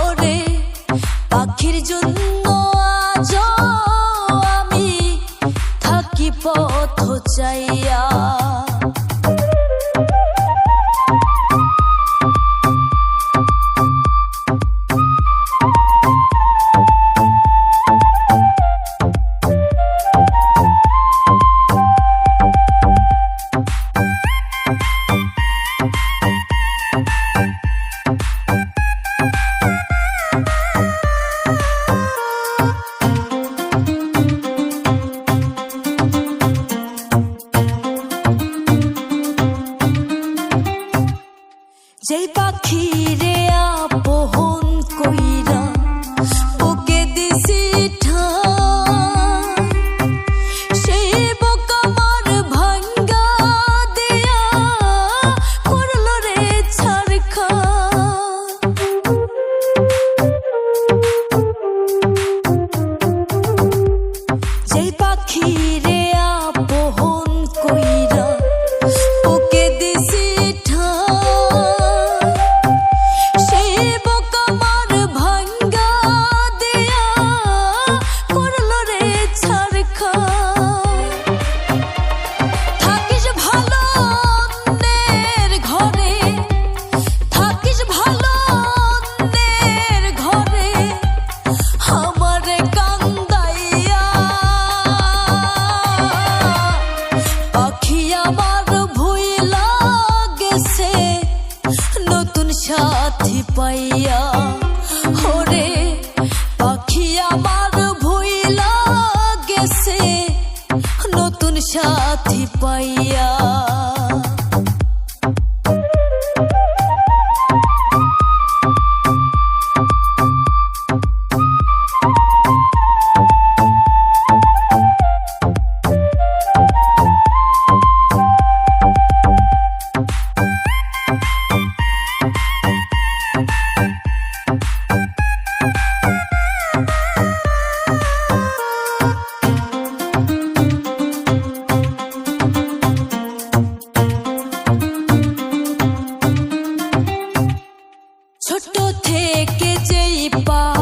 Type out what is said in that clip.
ওরে পাখির জন্য আজ আমি থাকি পথ চাইয়া। keep থেকে যেই পা